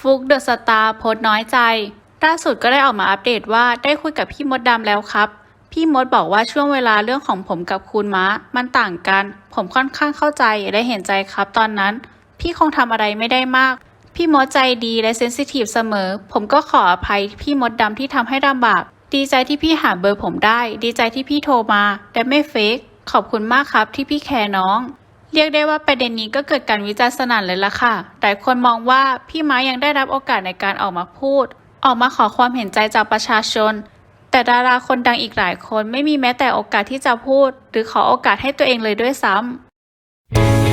ฟุกเดอะสตาร์โพสน้อยใจ ล่าสุดก็ได้ออกมาอัปเดตว่าได้คุยกับพี่มดดำแล้วครับ พี่มดบอกว่าช่วงเวลาเรื่องของผมกับคุณม้ามันต่างกัน ผมค่อนข้างเข้าใจและเห็นใจครับตอนนั้น พี่คงทำอะไรไม่ได้มาก พี่มดใจดีและเซนซิทีฟเสมอ ผมก็ขออภัยพี่มดดำที่ทำให้ลำบาก ดีใจที่พี่หาเบอร์ผมได้ ดีใจที่พี่โทรมาและไม่เฟกขอบคุณมากครับที่พี่แคร์น้อง เรียกได้ว่าประเด็นนี้ก็เกิดการวิจารณ์สนั่นเลยล่ะค่ะ หลายคนมองว่าพี่ม้ายังได้รับโอกาสในการออกมาพูด ออกมาขอความเห็นใจจากประชาชน แต่ดาราคนดังอีกหลายคนไม่มีแม้แต่โอกาสที่จะพูด หรือขอโอกาสให้ตัวเองเลยด้วยซ้ำ